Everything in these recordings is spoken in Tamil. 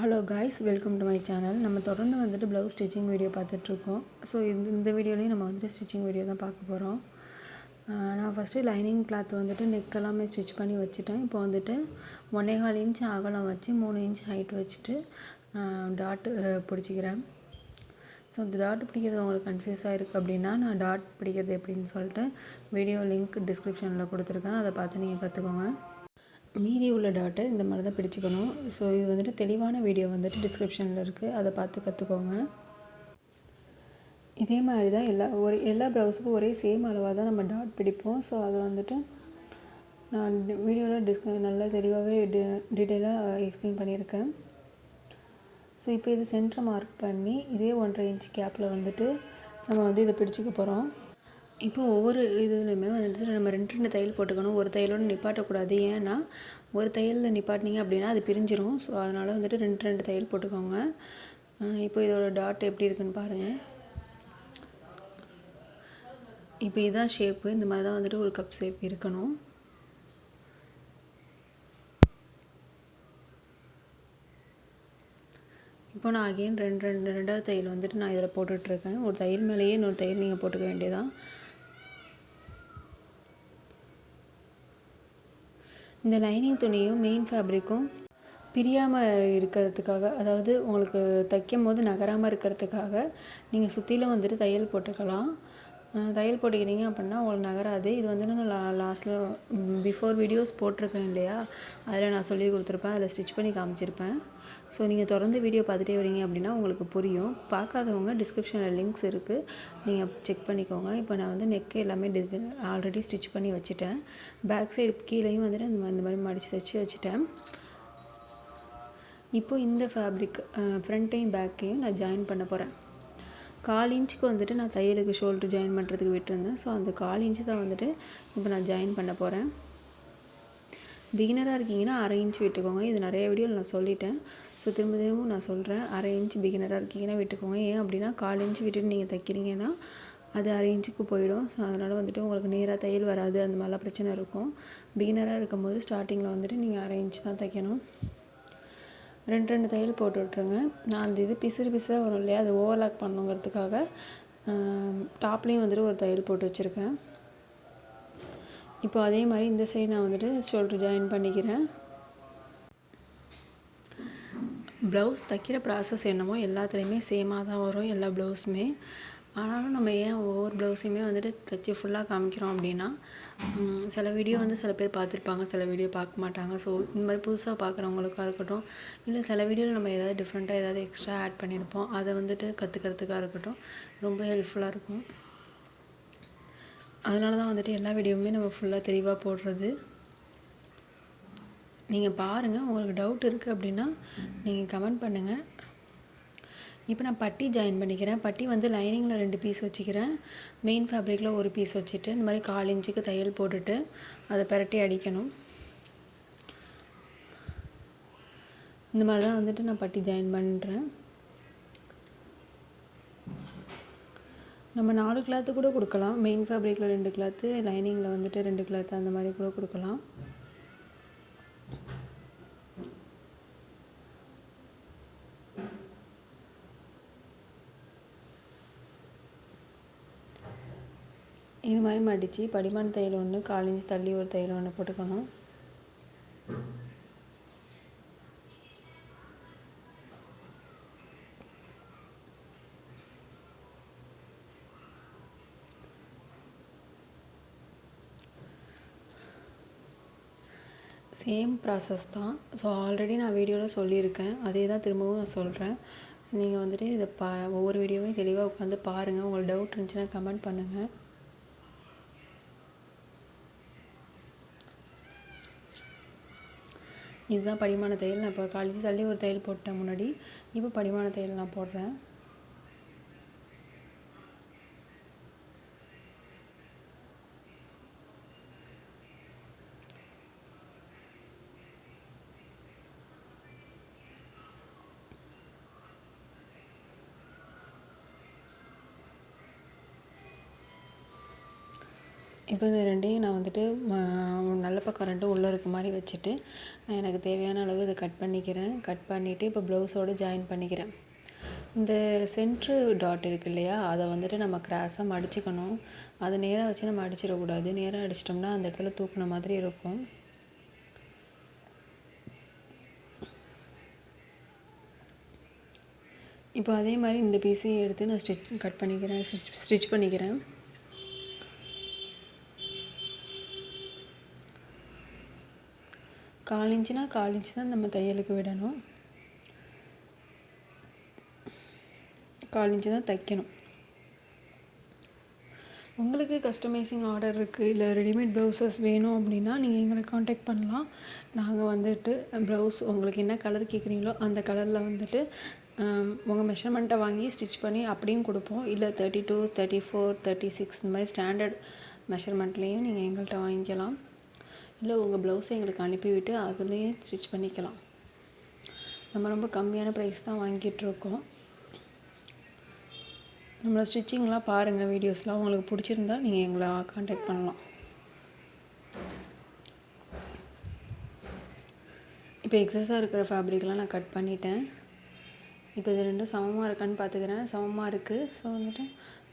Hello guys welcome to my channel நம்ம தொடர்ந்து வந்துட்டு ப்ளவுஸ் ஸ்டிச்சிங் வீடியோ பார்த்துட்ருக்கோம். ஸோ இந்த இந்த வீடியோலையும் நம்ம வந்துட்டு ஸ்டிச்சிங் வீடியோ தான் பார்க்க போகிறோம் நான் ஃபஸ்ட்டு லைனிங் கிளாத் வந்துட்டு நெக் எல்லாமே ஸ்டிச் பண்ணி வச்சுட்டேன். இப்போ வந்துட்டு ஒன்னே கால் இன்ச் அகலம் வச்சு மூணு இன்ச் ஹைட் வச்சுட்டு டாட்டு பிடிச்சிக்கிறேன். ஸோ இந்த டாட் பிடிக்கிறது உங்களுக்கு கன்ஃபியூஸ் ஆகிருக்கு அப்படின்னா நான் டாட் பிடிக்கிறது எப்படின்னு சொல்லிட்டு வீடியோ லிங்க் டிஸ்கிரிப்ஷனில் கொடுத்துருக்கேன். அதை பார்த்து நீங்கள் கற்றுக்கோங்க மீதி உள்ள டாட்டை இந்த மாதிரி தான் பிடிச்சிக்கணும். ஸோ இது வந்துட்டு தெளிவான வீடியோ வந்துட்டு டிஸ்கிரிப்ஷனில் இருக்குது அதை பார்த்து கற்றுக்கோங்க இதே மாதிரி தான் எல்லா ஒரு எல்லா ப்ளவுஸுக்கும் ஒரே சேம் அளவாக தான் நம்ம டாட் பிடிப்போம். ஸோ அதை வந்துட்டு நான் வீடியோவில் டிஸ்க நல்லா தெளிவாகவே டி டீட்டெயிலாக எக்ஸ்பிளைன் பண்ணியிருக்கேன். ஸோ இப்போ இது சென்டரை மார்க் பண்ணி இதே ஒன்றரை இன்ச் கேப்பில் வந்துட்டு நம்ம வந்து இதை பிடிச்சிக்க போகிறோம் இப்போ ஒவ்வொரு இதுலையுமே வந்துட்டு நம்ம ரெண்டு ரெண்டு தையல் போட்டுக்கணும். ஒரு தையலோடு நிப்பாட்டக்கூடாது. ஏன்னா ஒரு தையலில் நிப்பாட்டினீங்க அப்படின்னா அது பிரிஞ்சிரும். ஸோ அதனால் வந்துட்டு ரெண்டு ரெண்டு தையல் போட்டுக்கோங்க. இப்போ இதோட டாட் எப்படி இருக்குன்னு பாருங்கள் இப்போ இதுதான் ஷேப்பு இந்த மாதிரி தான் வந்துட்டு ஒரு கப் ஷேப் இருக்கணும். இப்போ நான் அகெயின் ரெண்டு ரெண்டு ரெண்டாவது தையல் வந்துட்டு நான் இதில் போட்டுட்ருக்கேன். ஒரு தையல் மேலேயே இன்னொரு தையல் நீங்கள் போட்டுக்க வேண்டியதான் இந்த லைனிங் துணியும் மெயின் ஃபேப்ரிக்கும் பிரியாமல் இருக்கிறதுக்காக அதாவது உங்களுக்கு தைக்கும் போது நகராமல் இருக்கிறதுக்காக நீங்கள் சுற்றிலும் வந்துட்டு தையல் போட்டுக்கலாம். தையல் போட்டுக்கிட்டிங்க அப்படின்னா உங்களுக்கு நகராது. இது வந்து நான் லா லாஸ்ட்டில் பிஃபோர் வீடியோஸ் போட்டிருக்கேன் இல்லையா? அதில் நான் சொல்லி கொடுத்துருப்பேன். அதில் ஸ்டிச் பண்ணி காமிச்சிருப்பேன். ஸோ நீங்கள் தொடர்ந்து வீடியோ பார்த்துட்டே வரீங்க அப்படின்னா உங்களுக்கு புரியும். பார்க்காதவங்க டிஸ்கிரிப்ஷனில் லிங்க்ஸ் இருக்குது நீங்கள் செக் பண்ணிக்கோங்க. இப்போ நான் வந்து நெக்கு எல்லாமே டிசைன் ஆல்ரெடி ஸ்டிச் பண்ணி வச்சுட்டேன். பேக் சைடு கீழேயும் வந்துட்டு இந்த மாதிரி இந்த மாதிரி மடித்து தைச்சி வச்சுட்டேன். இப்போது இந்த ஃபேப்ரிக் ஃப்ரண்ட்டையும் பேக்கையும் நான் ஜாயின் பண்ண போகிறேன் கால் இன்ச்சுக்கு வந்துட்டு நான் தையலுக்கு ஷோல்டர் ஜாயின் பண்ணுறதுக்கு விட்டுருந்தேன். ஸோ அந்த கால் இன்ச்சு தான் வந்துட்டு இப்போ நான் ஜாயின் பண்ண போகிறேன் பிகினராக இருக்கீங்கன்னா அரை இன்ச் விட்டுக்கோங்க. இது நிறைய வீடியோவில் நான் சொல்லிட்டேன். ஸோ திரும்ப திரும்பவும் நான் சொல்கிறேன் அரை இன்ச் பிகினராக இருக்கீங்கன்னா விட்டுக்கோங்க. ஏன் அப்படின்னா கால் இன்ச்சு விட்டுட்டு நீங்கள் தைக்கிறீங்கன்னா அது அரை இன்ச்சுக்கு போயிடும். ஸோ அதனால் வந்துட்டு உங்களுக்கு நேராக தையல் வராது. அந்த மாதிரிலாம் பிரச்சனை இருக்கும். பிகினராக இருக்கும்போது ஸ்டார்டிங்கில் வந்துட்டு நீங்கள் அரை இன்ச் தான் தைக்கணும். ரெண்டு ரெண்டு தையல் போட்டு விட்ருங்க நான் அந்த இது பிசுறு பிசுறாக வரும் இல்லையா? அது ஓவர்லாக் பண்ணுங்கிறதுக்காக டாப்லேயும் வந்துட்டு ஒரு தையல் போட்டு வச்சுருக்கேன். இப்போ அதே மாதிரி இந்த சைடு நான் வந்துட்டு ஷோல்டர் ஜாயின் பண்ணிக்கிறேன். ப்ளவுஸ் தைக்கிற ப்ராசஸ் என்னமோ எல்லாத்துலேயுமே சேமாக தான் வரும் எல்லா ப்ளவுஸுமே ஆனாலும் நம்ம ஏன் ஒவ்வொரு ப்ளவுஸையுமே வந்துட்டு தைச்சி ஃபுல்லாக காமிக்கிறோம் அப்படின்னா சில வீடியோ வந்து சில பேர் பார்த்துருப்பாங்க சில வீடியோ பார்க்க மாட்டாங்க. ஸோ இந்த மாதிரி புதுசாக பார்க்குறவங்களுக்காக இருக்கட்டும் இல்லை சில வீடியோவில் நம்ம ஏதாவது டிஃப்ரெண்ட்டாக ஏதாவது எக்ஸ்ட்ரா ஆட் பண்ணியிருப்போம் அதை வந்துட்டு கற்றுக்கிறதுக்காக இருக்கட்டும் ரொம்ப ஹெல்ப்ஃபுல்லாக இருக்கும். அதனால தான் வந்துட்டு எல்லா வீடியோவுமே நம்ம ஃபுல்லாக தெளிவாக போடுறது. நீங்கள் பாருங்கள் உங்களுக்கு டவுட் இருக்குது அப்படின்னா நீங்கள் கமெண்ட் பண்ணுங்கள் இப்போ நான் பட்டி ஜாயின் பண்ணிக்கிறேன். பட்டி வந்து லைனிங்கில் ரெண்டு பீஸ் வச்சுக்கிறேன். மெயின் ஃபேப்ரிக்கில் ஒரு பீஸ் வச்சுட்டு இந்த மாதிரி கால் இன்ச்சுக்கு தையல் போட்டுட்டு அதை பரட்டி அடிக்கணும். இந்த மாதிரி தான் வந்துட்டு நான் பட்டி ஜாயின் பண்ணுறேன் நம்ம நாலு கிளாத்து கூட கொடுக்கலாம். மெயின் ஃபேப்ரிக்கில் ரெண்டு கிளாத்து லைனிங்கில் வந்துட்டு ரெண்டு கிளாத்து அந்த மாதிரி கூட கொடுக்கலாம். இது மாதிரி மடித்து படிமான தையல் ஒன்று காலிஞ்சி தள்ளி ஒரு தையல் ஒன்று போட்டுக்கணும். சேம் ப்ராசஸ் தான். ஸோ ஆல்ரெடி நான் வீடியோவில் சொல்லியிருக்கேன். அதே தான் திரும்பவும் நான் சொல்கிறேன் நீங்கள் வந்துட்டு இதை பா ஒவ்வொரு வீடியோவையும் தெளிவாக உட்காந்து பாருங்கள் உங்களுக்கு டவுட் இருந்துச்சுன்னா கமெண்ட் பண்ணுங்கள் இதுதான் படிமான தையல். நான் இப்போ காலேஜ் தள்ளி ஒரு தையல் போட்டேன் முன்னாடி. இப்போ படிமான தையல் நான் போடுறேன். இப்போ இது ரெண்டையும் நான் வந்துட்டு நல்ல பக்கம் ரெண்டும் உள்ளே இருக்க மாதிரி வச்சுட்டு நான் எனக்கு தேவையான அளவு இதை கட் பண்ணிக்கிறேன். கட் பண்ணிவிட்டு இப்போ ப்ளவுஸோடு ஜாயின் பண்ணிக்கிறேன். இந்த சென்ட்ரு டாட் இருக்கு இல்லையா? அதை வந்துட்டு நம்ம கிராஸாக மடிச்சுக்கணும். அதை நேராக வச்சு நம்ம அடிச்சிடக்கூடாது. நேராக அடிச்சிட்டோம்னா அந்த இடத்துல தூக்குன மாதிரி இருக்கும். இப்போ அதே மாதிரி இந்த பீஸையும் எடுத்து நான் ஸ்டிச் கட் பண்ணிக்கிறேன். ஸ்டிச் ஸ்டிச் பண்ணிக்கிறேன். கால் இன்ச்சுனா கால் இன்ச்சு தான் நம்ம தையலுக்கு விடணும். கால் இன்ச்சு தான் தைக்கணும். உங்களுக்கு கஸ்டமைசிங் ஆர்டர் இருக்குது இல்லை ரெடிமேட் ப்ளவுசஸ் வேணும் அப்படின்னா நீங்கள் எங்களை காண்டாக்ட் பண்ணலாம். நாங்கள் வந்துட்டு ப்ளவுஸ் உங்களுக்கு என்ன கலர் கேட்குறீங்களோ அந்த கலரில் வந்துட்டு உங்கள் மெஷர்மெண்ட்டை வாங்கி ஸ்டிச் பண்ணி அப்படியும் கொடுப்போம். இல்லை thirty two thirty four thirty six இந்த மாதிரி ஸ்டாண்டர்ட் மெஷர்மெண்ட்லேயும் நீங்கள் எங்கள்கிட்ட வாங்கிக்கலாம். இல்லை உங்கள் ப்ளவுஸை எங்களுக்கு அனுப்பிவிட்டு அதுலேயே ஸ்டிச் பண்ணிக்கலாம். நம்ம ரொம்ப கம்மியான ப்ரைஸ் தான் வாங்கிட்டுருக்கோம். நம்மளோட ஸ்டிச்சிங்லாம் பாருங்கள் வீடியோஸ்லாம் உங்களுக்கு பிடிச்சிருந்தா நீங்கள் எங்களை காண்டாக்ட் பண்ணலாம். இப்போ எக்ஸஸாக இருக்கிற ஃபேப்ரிக்லாம் நான் கட் பண்ணிட்டேன். இப்போ இது ரெண்டும் சமமாக இருக்கான்னு பார்த்துக்கிறேன். சமமாக இருக்குது ஸோ வந்துட்டு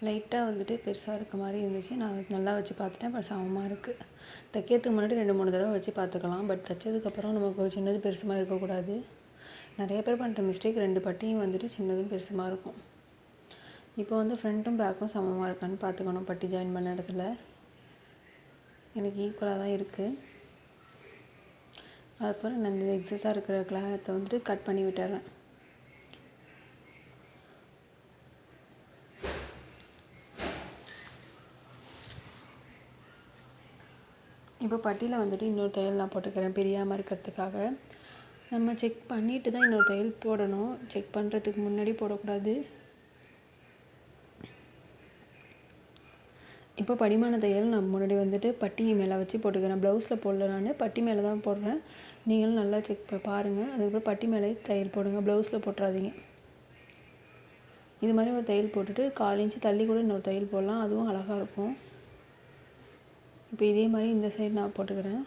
லைட்டாக வந்துட்டு பெருசாக இருக்க மாதிரி இருந்துச்சு. நான் நல்லா வச்சு பார்த்துட்டேன். பட் சமமாக இருக்குது தைக்கிறதுக்கு முன்னாடி ரெண்டு மூணு தடவை வச்சு பார்த்துக்கலாம். பட் தைச்சதுக்கப்புறம் நமக்கு சின்னது பெருசுமாக இருக்கக்கூடாது. நிறைய பேர் பண்ணுற மிஸ்டேக் ரெண்டு பட்டியும் வந்துட்டு சின்னதும் பெருசுமாக இருக்கும். இப்போ வந்து ஃப்ரண்ட்டும் பேக்கும் சமமாக இருக்கான்னு பார்த்துக்கணும். பட்டி ஜாயின் பண்ண இடத்துல. எனக்கு ஈக்குவலாக தான் இருக்குது அதுக்கப்புறம் நான் இந்த எக்ஸஸாக இருக்கிற கிளாத்தை வந்துட்டு கட் பண்ணி விட்டுறேன். இப்போ பட்டியில் வந்துட்டு இன்னொரு தையல் நான் போட்டுக்கிறேன் பிரியாமல் இருக்கிறதுக்காக. நம்ம செக் பண்ணிவிட்டு தான் இன்னொரு தையல் போடணும். செக் பண்ணுறதுக்கு முன்னாடி போடக்கூடாது. இப்போ படிமான தையல் நான் முன்னாடி வந்துட்டு பட்டி மேலே வச்சு போட்டுக்கிறேன். ப்ளவுஸில் போடல நான் பட்டி மேலே தான் போடுறேன். நீங்களும் நல்லா செக் பாருங்கள் அதுக்கப்புறம் பட்டி மேலே தையல் போடுங்க. ப்ளவுஸில் போட்டுறாதீங்க. இது மாதிரி ஒரு தையல் போட்டுட்டு கால் இன்ச்சு தள்ளி கூட இன்னொரு தையல் போடலாம். அதுவும் அழகாக இருக்கும். இப்போ இதே மாதிரி இந்த சைடு நான் போட்டுக்கிறேன்.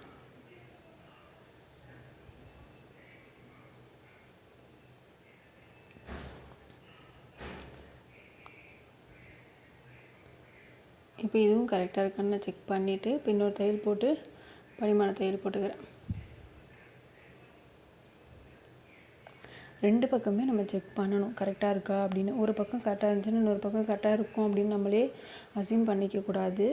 இப்போ இதுவும் கரெக்டாக இருக்கான்னு நான் செக் பண்ணிவிட்டு இப்போ இன்னொரு தையல் போட்டு படிமான தையல் போட்டுக்கிறேன். ரெண்டு பக்கமே நம்ம செக் பண்ணணும். கரெக்டாக இருக்கா அப்படின்னு. ஒரு பக்கம் கரெக்டாக இருந்துச்சுன்னா இன்னொரு பக்கம் கரெக்டாக இருக்கும் அப்படின்னு நம்மளே அசியூம் பண்ணிக்கக்கூடாது.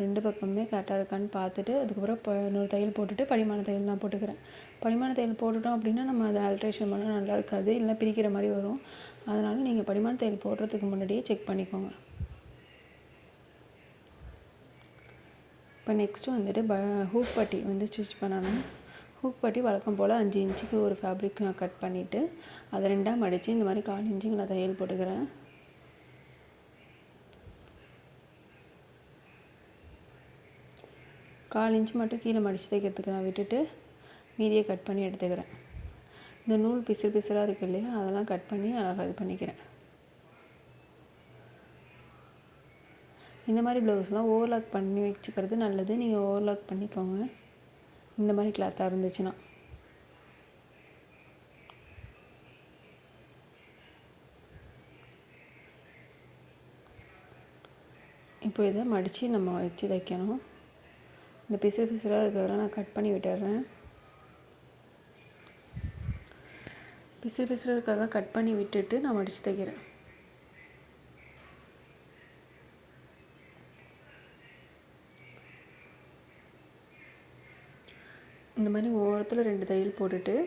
ரெண்டு பக்கமே கரெக்டாக இருக்கான்னு பார்த்துட்டு அதுக்கப்புறம் இப்போ இன்னொரு தையல் போட்டுட்டு படிமான தையல் நான் போட்டுக்கிறேன். படிமான தையல் போட்டுட்டோம் அப்படின்னா நம்ம அதை ஆல்ட்ரேஷன் பண்ணால் நல்லா இருக்காது இல்லை பிரிக்கிற மாதிரி வரும். அதனால் நீங்கள் படிமான தையல் போடுறதுக்கு முன்னாடியே செக் பண்ணிக்கோங்க. இப்போ நெக்ஸ்ட்டு வந்துட்டு ப ஹூக் பட்டி வந்து ஸ்டிச் பண்ணணும். ஹூக் பட்டி வழக்கம் போல் அஞ்சு இன்ச்சுக்கு ஒரு ஃபேப்ரிக் நான் கட் பண்ணிவிட்டு அதை ரெண்டாக மடித்து இந்த மாதிரி கால் இன்ச்சுக்கு நான் தையல் போட்டுக்கிறேன். கால் இன்ச் மட்டும் கீழே மடித்து தைக்கிறதுக்கு நான் விட்டுட்டு மீதியை கட் பண்ணி எடுத்துக்கிறேன். இந்த நூல் பிசிறு பிசிறாக இருக்குது இல்லையா அதெல்லாம் கட் பண்ணி அழகாக இது பண்ணிக்கிறேன். இந்த மாதிரி ப்ளவுஸ்லாம் ஓவர்லாக் பண்ணி வச்சுக்கிறது நல்லது. நீங்கள் ஓவர்லாக் பண்ணிக்கோங்க. இந்த மாதிரி கிளாத்தாக இருந்துச்சுன்னா. இப்போ இதை மடித்து நம்ம வச்சு தைக்கணும். இந்த பிசு பிசுறாக இருக்கிறதெல்லாம் நான் கட் பண்ணி விட்டுறேன். பிசு பிசுறதுக்காக இருக்கிறதெல்லாம் கட் பண்ணி விட்டுட்டு நான் மடித்து தைக்கிறேன். இந்த மாதிரி ஓரத்தில் ரெண்டு தையல் போட்டுட்டு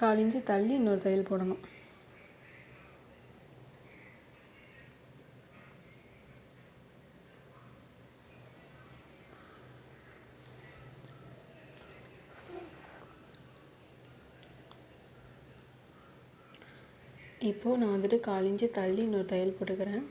கால் இன்ச்சு தள்ளி இன்னொரு தையல் போடணும். இப்போது நான் வந்துட்டு கால் இன்ச்சு தள்ளி இன்னொரு தையல் போட்டுக்கிறேன்.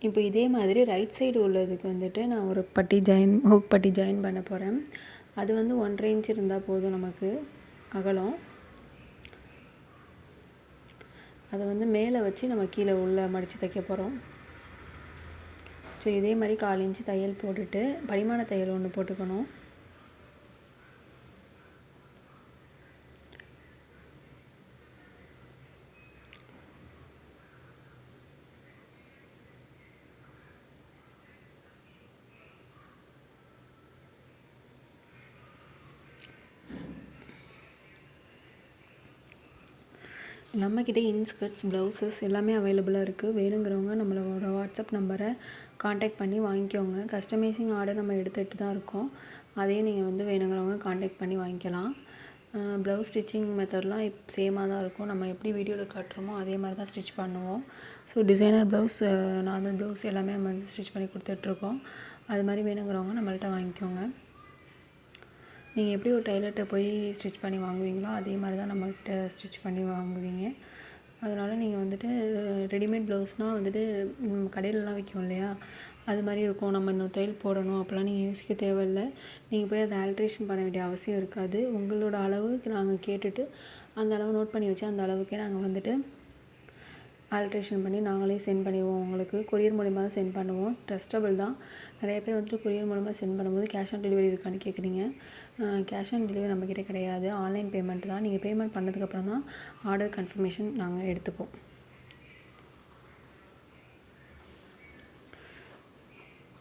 இப்போ இதே மாதிரி ரைட் சைடு உள்ளதுக்கு வந்துட்டு நான் ஒரு பட்டி ஜாயின் ஹூக் பட்டி ஜாயின் பண்ண போகிறேன் அது வந்து ஒன்றரை இன்ச் இருந்தால் போதும் நமக்கு. அகலம். அதை வந்து மேலே வச்சு நம்ம கீழே உள்ளே மடித்து தைக்க போகிறோம் ஸோ இதே மாதிரி கால் இன்ச்சு தையல் போட்டுட்டு படிமான தையல் ஒன்று போட்டுக்கணும். நம்மக்கிட்ட இன்ஸ்கர்ட்ஸ் ப்ளவுசஸ் எல்லாமே அவைலபிளாக இருக்குது வேணுங்கிறவங்க நம்மளோட வாட்ஸ்அப் நம்பரை காண்டாக்ட் பண்ணி வாங்கிக்கோங்க. கஸ்டமைசிங் ஆர்டர் நம்ம எடுத்துகிட்டு தான் இருக்கோம். அதையும் நீங்கள் வந்து வேணுங்கிறவங்க காண்டாக்ட் பண்ணி வாங்கிக்கலாம். ப்ளவுஸ் ஸ்டிச்சிங் மெத்தட்லாம் இப் சேமாக தான் இருக்கும். நம்ம எப்படி வீடியோவில் காட்டுறோமோ அதே மாதிரி தான் ஸ்டிச் பண்ணுவோம். So designer blouse normal blouse எல்லாமே நம்ம வந்து ஸ்டிச் பண்ணி கொடுத்துட்ருக்கோம் அது மாதிரி வேணுங்கிறவங்க நம்மள்ட்ட வாங்கிக்கோங்க. நீங்கள் எப்படி ஒரு டைலர்கிட்ட போய் ஸ்டிச் பண்ணி வாங்குவீங்களோ அதே மாதிரி தான் நம்மக்கிட்ட ஸ்டிச் பண்ணி வாங்குவீங்க. அதனால் நீங்கள் வந்துட்டு ரெடிமேட் ப்ளவுஸ்னால் வந்துட்டு கடையிலலாம் விற்கும் இல்லையா? அது மாதிரி இருக்கும். நம்ம இன்னொரு தையல் போடணும் அப்போல்லாம் நீங்கள் யோசிக்க தேவையில்ல. நீங்கள் போய் அதை ஆல்ட்ரேஷன் பண்ண வேண்டிய அவசியம் இருக்காது. உங்களோட அளவுக்கு நாங்கள் கேட்டுட்டு அந்த அளவு நோட் பண்ணி வச்சு அந்த அளவுக்கே நாங்கள் வந்துட்டு ஆல்ட்ரேஷன் பண்ணி நாங்களே சென்ட் பண்ணிடுவோம் உங்களுக்கு. கொரியர் மூலிமா தான் சென்ட் பண்ணுவோம். ட்ரஸ்டபிள் தான். நிறைய பேர் வந்துட்டு கொரியர் மூலமாக சென்ட் பண்ணும்போது கேஷ் ஆன் டெலிவரி இருக்கான்னு கேட்குறீங்க. கேஷ் ஆன் டெலிவரி நம்மக்கிட்ட கிடையாது. ஆன்லைன் பேமெண்ட் தான். நீங்கள் பேமெண்ட் பண்ணதுக்கப்புறம் தான் ஆர்டர் கன்ஃபர்மேஷன் நாங்கள் எடுத்துப்போம்.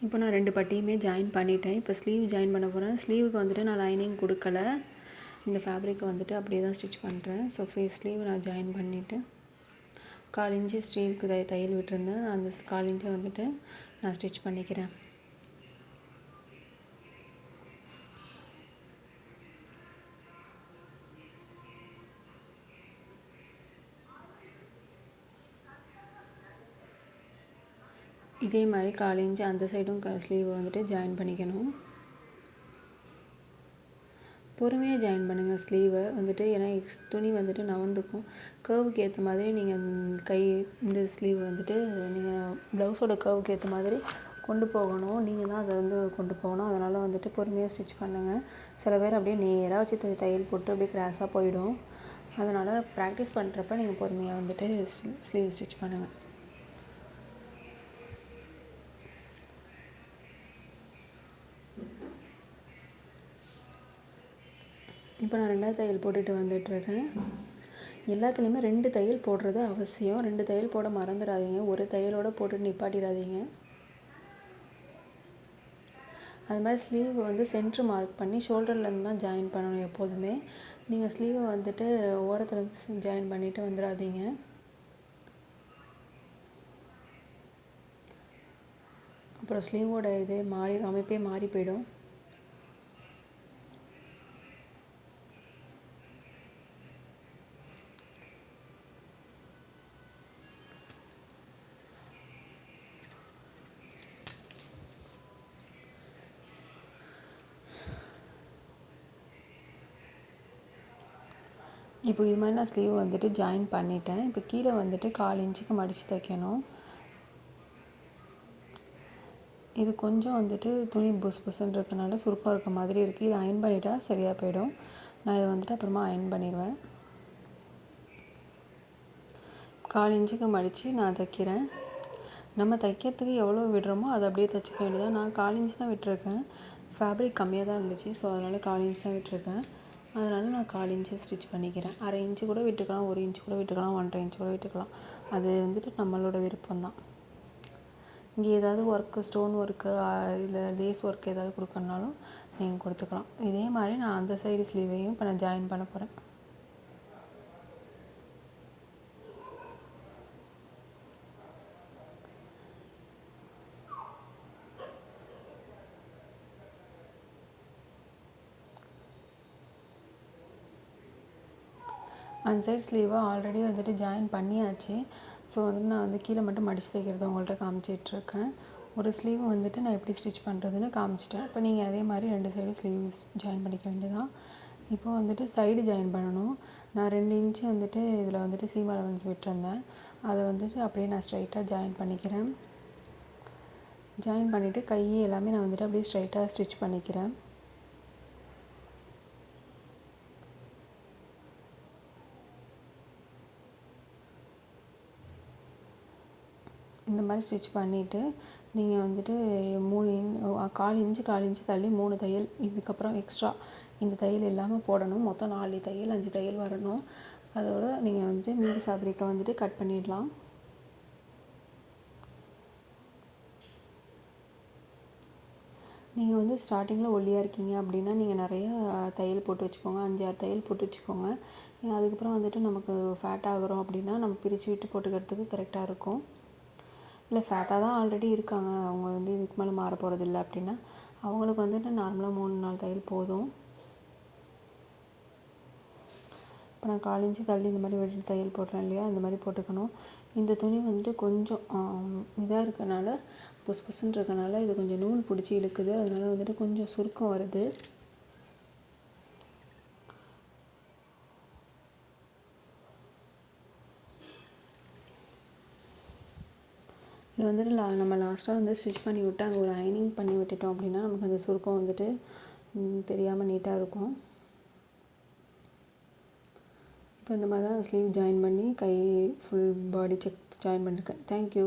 இப்போ நான் ரெண்டு பட்டியுமே ஜாயின் பண்ணிட்டேன். இப்போ ஸ்லீவ் ஜாயின் பண்ண போகிறேன் ஸ்லீவுக்கு வந்துட்டு நான் லைனிங் கொடுக்கல. இந்த ஃபேப்ரிக்கை வந்துட்டு அப்படியே தான் ஸ்டிச் பண்ணுறேன் ஸோ ஃபேஸ் ஸ்லீவ் நான் ஜாயின் பண்ணிவிட்டு கால் இன்ச்சு ஸ்லீவுக்கு தையல் விட்டுருந்தேன். அந்த கால் இன்ச்சை வந்துட்டு நான் ஸ்டிச் பண்ணிக்கிறேன். இதே மாதிரி கால் இன்ச்சு அந்த சைடும் க ஸ்லீவை வந்துட்டு ஜாயின் பண்ணிக்கணும். பொறுமையாக ஜாயின் பண்ணுங்கள் ஸ்லீவை வந்துட்டு. ஏன்னா எக்ஸ் துணி வந்துட்டு நவந்துக்கும். கர்வுக்கு ஏற்ற மாதிரி நீங்கள் கை இந்த ஸ்லீவ் வந்துட்டு நீங்கள் ப்ளவுஸோட கர்வுக்கு ஏற்ற மாதிரி கொண்டு போகணும். நீங்கள் தான் அதை வந்து கொண்டு போகணும். அதனால் வந்துட்டு பொறுமையாக ஸ்டிச் பண்ணுங்கள் சில பேர் அப்படியே நேராக வச்சு தையல் போட்டு அப்படியே கிராஸாக போயிடும். அதனால் ப்ராக்டிஸ் பண்ணுறப்ப நீங்கள் பொறுமையாக வந்துட்டு ஸ்லீவ் ஸ்டிச் பண்ணுங்கள் இப்போ நான் ரெண்டாவது தையல் போட்டுட்டு வந்துட்டுருக்கேன். எல்லாத்துலேயுமே ரெண்டு தையல் போடுறது அவசியம். ரெண்டு தையல் போட மறந்துடாதீங்க. ஒரு தையலோடு போட்டுட்டு நிப்பாட்டிடாதீங்க. அது மாதிரி ஸ்லீவ் வந்து சென்ட்ரு மார்க் பண்ணி ஷோல்டர்லேருந்து தான் ஜாயின் பண்ணணும் எப்போதுமே. நீங்கள் ஸ்லீவை வந்துட்டு ஓரத்துலேருந்து ஜாயின் பண்ணிவிட்டு வந்துடாதீங்க. அப்புறம் ஸ்லீவோட இது மாறி அமைப்பே மாறி போயிடும். இப்போ இது மாதிரி நான் ஸ்லீவ் வந்துட்டு ஜாயின் பண்ணிட்டேன். இப்போ கீழே வந்துட்டு கால் இன்ச்சுக்கு மடித்து தைக்கணும். இது கொஞ்சம் வந்துட்டு துணி புஸ் புஸ்ன்னு இருக்கனால சுருக்கம் இருக்க மாதிரி இருக்குது இது அயன் பண்ணிட்டா சரியாக போயிடும். நான் இதை வந்துட்டு அப்புறமா அயன் பண்ணிடுவேன். கால் இன்ச்சுக்கு மடித்து நான் தைக்கிறேன். நம்ம தைக்கிறதுக்கு எவ்வளோ விடுறோமோ அதை அப்படியே தைச்சிக்க வேண்டியதான் நான் கால் இன்ச் தான் விட்டுருக்கேன். ஃபேப்ரிக் கம்மியாக தான் இருந்துச்சு ஸோ அதனால் கால் இன்ச் தான் விட்டுருக்கேன். அதனால் நான் கால் இன்ச்சு ஸ்டிச் பண்ணிக்கிறேன். அரை இன்ச்சு கூட விட்டுக்கலாம் ஒரு இன்ச்சு கூட விட்டுக்கலாம் ஒன்றரை இன்ச்சு கூட விட்டுக்கலாம். அது வந்துட்டு நம்மளோட விருப்பம் தான். இங்கே ஏதாவது ஒர்க்கு ஸ்டோன் ஒர்க்கு இல்லை லேஸ் ஒர்க் ஏதாவது கொடுக்கணுனாலும் நீங்கள் கொடுத்துக்கலாம். இதே மாதிரி நான் அந்த சைடு ஸ்லீவையும் இப்போ நான் ஜாயின் பண்ண போகிறேன் அந்த சைட் ஸ்லீவை ஆல்ரெடி வந்துட்டு ஜாயின் பண்ணியாச்சு. ஸோ வந்துட்டு நான் வந்து கீழே மட்டும் மடித்து தைக்கிறத உங்கள்கிட்ட காமிச்சிட்ருக்கேன். ஒரு ஸ்லீவ் வந்துட்டு நான் எப்படி ஸ்டிச் பண்ணுறதுன்னு காமிச்சிட்டேன். இப்போ நீங்கள் அதே மாதிரி ரெண்டு சைடு ஸ்லீவ்ஸ் ஜாயின் பண்ணிக்க வேண்டியதான் இப்போ வந்துட்டு சைடு ஜாயின் பண்ணணும். நான் ரெண்டு இன்ச்சு வந்துட்டு இதில் வந்துட்டு சீம் அலவன்ஸ் விட்டுருந்தேன். அதை வந்துட்டு அப்படியே நான் ஸ்ட்ரைட்டாக ஜாயின் பண்ணிக்கிறேன். ஜாயின் பண்ணிவிட்டு கை எல்லாமே நான் வந்துட்டு அப்படியே ஸ்ட்ரைட்டாக ஸ்டிச் பண்ணிக்கிறேன். இந்த மாதிரி ஸ்டிச் பண்ணிவிட்டு நீங்கள் வந்துட்டு மூணு இன் கால் இன்ச்சு கால் இன்ச்சு தள்ளி மூணு தையல் இதுக்கப்புறம் எக்ஸ்ட்ரா இந்த தையல் இல்லாமல் போடணும். மொத்தம் நாலு தையல் அஞ்சு தையல் வரணும். அதோட நீங்கள் வந்துட்டு மீதி ஃபேப்ரிக்கை வந்துட்டு கட் பண்ணிடலாம். நீங்கள் வந்து ஸ்டார்டிங்கில் ஒல்லியாக இருக்கீங்க அப்படின்னா நீங்கள் நிறையா தையல் போட்டு வச்சுக்கோங்க. அஞ்சாறு தையல் போட்டு வச்சுக்கோங்க. அதுக்கப்புறம் வந்துட்டு நமக்கு ஃபேட் ஆகிறோம் அப்படின்னா நம்ம பிரித்து விட்டு போட்டுக்கிறதுக்கு கரெக்டாக இருக்கும். இல்லை ஃபேட்டாக தான் ஆல்ரெடி இருக்காங்க. அவங்க வந்து இதுக்கு மேலே மாற போகிறதில்ல அப்படின்னா அவங்களுக்கு வந்துட்டு நார்மலாக மூணு நாலு தையல் போதும். இப்போ நான் கால் இன்ச்சு தள்ளி இந்த மாதிரி வெட்டி தையல் போடுறேன் இல்லையா? இந்த மாதிரி போட்டுக்கணும். இந்த துணி வந்துட்டு கொஞ்சம் இதாக இருக்கனால புசு புசுன்னு இருக்கனால இது கொஞ்சம் நூல் பிடிச்சி இழுக்குது. அதனால வந்துட்டு கொஞ்சம் சுருக்கம் வருது. இது வந்துட்டு லா நம்ம லாஸ்ட்டாக வந்து ஸ்டிச் பண்ணி விட்டு அங்கே ஒரு அயனிங் பண்ணி விட்டுட்டோம் அப்படின்னா நமக்கு அந்த சுருக்கம் வந்துட்டு தெரியாமல் நீட்டாக இருக்கும். இப்போ இந்த மாதிரி தான் ஸ்லீவ் ஜாயின் பண்ணி கை ஃபுல் பாடி செக் ஜாயின் பண்ணியிருக்கேன் தேங்க்யூ